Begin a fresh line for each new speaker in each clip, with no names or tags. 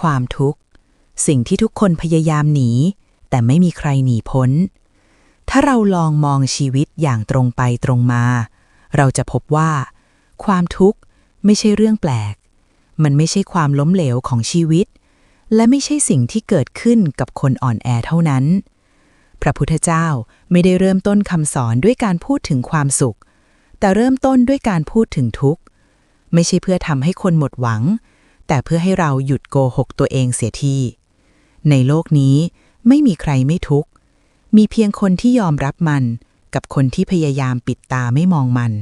ความทุกข์ สิ่งที่ทุกคนพยายามหนี แต่ไม่มีใครหนีพ้น ถ้าเราลองมองชีวิตอย่างตรงไปตรงมา เราจะพบว่า ความทุกข์ไม่ใช่เรื่องแปลก มันไม่ใช่ความล้มเหลวของชีวิต และไม่ใช่สิ่งที่เกิดขึ้นกับคนอ่อนแอเท่านั้น พระพุทธเจ้าไม่ได้เริ่มต้นคำสอนด้วยการพูดถึงความสุข แต่เริ่มต้นด้วยการพูดถึงทุกข์ ไม่ใช่เพื่อทำให้คนหมดหวัง แต่เพื่อให้เราหยุดโกหกตัวเองเสียที ในโลกนี้ไม่มีใครไม่ทุกข์ มีเพียงคนที่ยอมรับมัน กับคนที่พยายามปิดตาไม่มองมัน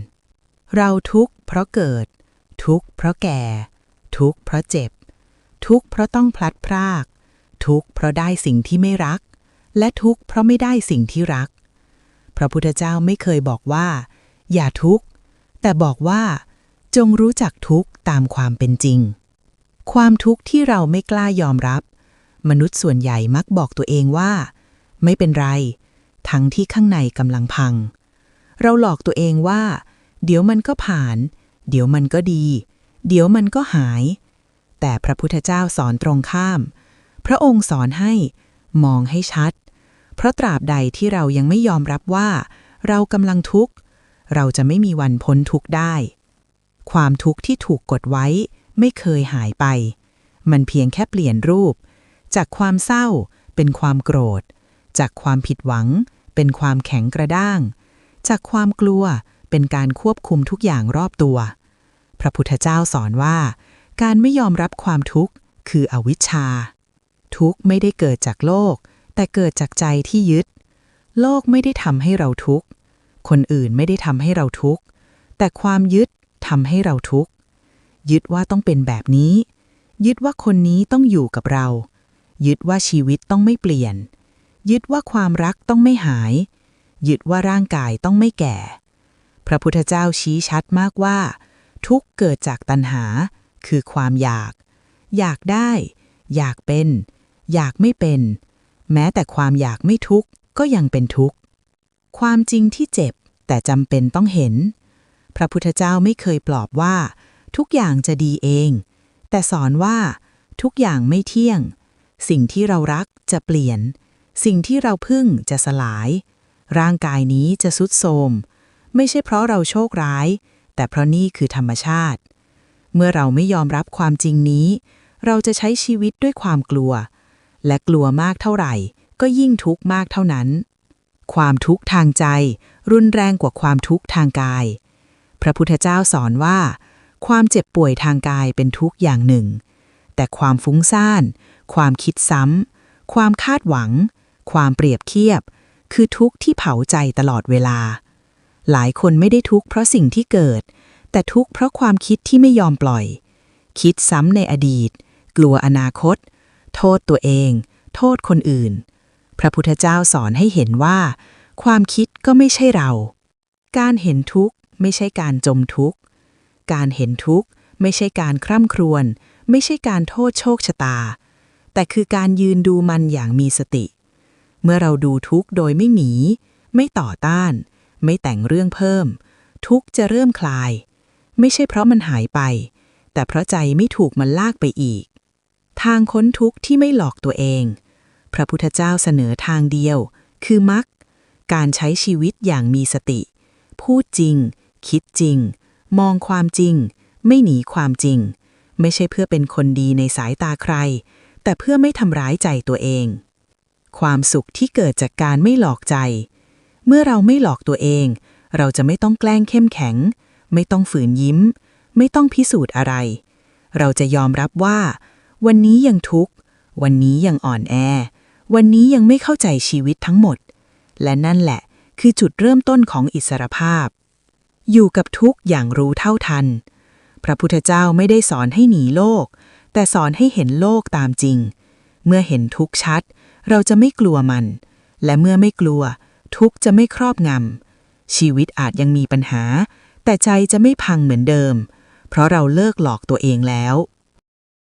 เราทุกข์เพราะเกิด ทุกข์เพราะแก่ ทุกข์เพราะเจ็บ ทุกข์เพราะต้องพลัดพราก ทุกข์เพราะได้สิ่งที่ไม่รัก และทุกข์เพราะไม่ได้สิ่งที่รัก พระพุทธเจ้าไม่เคยบอกว่า อย่าทุกข์ แต่บอกว่า จงรู้จักทุกข์ตามความเป็นจริง ความทุกข์ที่เราไม่กล้ายอมรับ มนุษย์ส่วนใหญ่มักบอกตัวเองว่า ไม่เป็นไร ทั้งที่ข้างในกำลังพัง เราหลอกตัวเองว่า เดี๋ยวมันก็ผ่าน เดี๋ยวมันก็ดี เดี๋ยวมันก็หาย แต่พระพุทธเจ้าสอนตรงข้าม พระองค์สอนให้มองให้ชัด เพราะตราบใดที่เรายังไม่ยอมรับว่า เรากำลังทุกข์ เราจะไม่มีวันพ้นทุกข์ได้ ความทุกข์ที่ถูกกดไว้ ไม่เคยหายไป มันเพียงแค่เปลี่ยนรูป จากความเศร้าเป็นความโกรธ จากความผิดหวัง เป็นความแข็งกระด้าง จากความกลัวเป็นการควบคุมทุกอย่างรอบตัว พระพุทธเจ้าสอนว่า การไม่ยอมรับความทุกข์คืออวิชชา ทุกข์ไม่ได้เกิดจากโลก แต่เกิดจากใจที่ยึด โลกไม่ได้ทำให้เราทุกข์ คนอื่นไม่ได้ทำให้เราทุกข์ แต่ความยึดทำให้เราทุกข์ ยึดว่าต้องเป็นแบบนี้ ยึดว่าคนนี้ต้องอยู่กับเรา ยึดว่าชีวิตต้องไม่เปลี่ยน ยึดว่าความรักต้องไม่หาย ยึดว่าร่างกายต้องไม่แก่ พระพุทธเจ้าชี้ชัดมากว่า ทุกเกิดจากตัณหา คือความอยาก อยากได้ อยากเป็น อยากไม่เป็น แม้แต่ความอยากไม่ทุกข์ก็ยังเป็นทุกข์ ความจริงที่เจ็บแต่จำเป็นต้องเห็น พระพุทธเจ้าไม่เคยปลอบว่า ทุกอย่างจะดีเอง แต่สอนว่า ทุกอย่างไม่เที่ยง สิ่งที่เรารักจะเปลี่ยน สิ่งที่เราพึ่งจะสลาย ร่างกายนี้จะสุดโทรมไม่ใช่เพราะเราโชคร้าย แต่เพราะนี่คือธรรมชาติ เมื่อเราไม่ยอมรับความจริงนี้ เราจะใช้ชีวิตด้วยความกลัว และกลัวมากเท่าไหร่ ก็ยิ่งทุกข์มากเท่านั้น ความทุกข์ทางใจ รุนแรงกว่าความทุกข์ทางกาย พระพุทธเจ้าสอนว่า ความเจ็บป่วยทางกายเป็นทุกข์อย่างหนึ่ง แต่ความฟุ้งซ่าน ความคิดซ้ำ ความคาดหวัง ความเปรียบเทียบ คือทุกข์ที่เผาใจตลอดเวลา หลายคนไม่ได้ทุกข์เพราะสิ่งที่เกิด แต่ทุกข์เพราะความคิดที่ไม่ยอมปล่อย คิดซ้ำในอดีต กลัวอนาคต โทษตัวเอง โทษคนอื่น พระพุทธเจ้าสอนให้เห็นว่า ความคิดก็ไม่ใช่เรา การเห็นทุกข์ไม่ใช่การจมทุกข์ การเห็นทุกข์ ไม่ใช่การคร่ำครวญ ไม่ใช่การโทษโชคชะตา แต่คือการยืนดูมันอย่างมีสติ เมื่อเราดูทุกข์โดยไม่หนี ไม่ต่อต้าน ไม่แต่งเรื่องเพิ่ม ทุกข์จะเริ่มคลาย ไม่ใช่เพราะมันหายไป แต่เพราะใจไม่ถูกมันลากไปอีก ทางค้นทุกข์ที่ไม่หลอกตัวเอง พระพุทธเจ้าเสนอทางเดียว คือมรรคการใช้ชีวิตอย่างมีสติ พูดจริง คิดจริง มองความจริง ไม่หนีความจริง ไม่ใช่เพื่อเป็นคนดีในสายตาใคร แต่เพื่อไม่ทำร้ายใจตัวเอง ความสุขที่เกิดจากการไม่หลอกใจ เมื่อเราไม่หลอกตัวเอง เราจะไม่ต้องแกล้งเข้มแข็ง ไม่ต้องฝืนยิ้ม ไม่ต้องพิสูจน์อะไร เราจะยอมรับว่า วันนี้ยังทุกข์ วันนี้ยังอ่อนแอ วันนี้ยังไม่เข้าใจชีวิตทั้งหมด และนั่นแหละคือจุดเริ่มต้นของอิสรภาพ อยู่กับทุกอย่างรู้เท่าทัน พระพุทธเจ้าไม่ได้สอนให้หนีโลก แต่สอนให้เห็นโลกตามจริง เมื่อเห็นทุกชัด เราจะไม่กลัวมัน และเมื่อไม่กลัว ทุกจะไม่ครอบงำ ชีวิตอาจยังมีปัญหา แต่ใจจะไม่พังเหมือนเดิม เพราะเราเลิกหลอกตัวเองแล้ว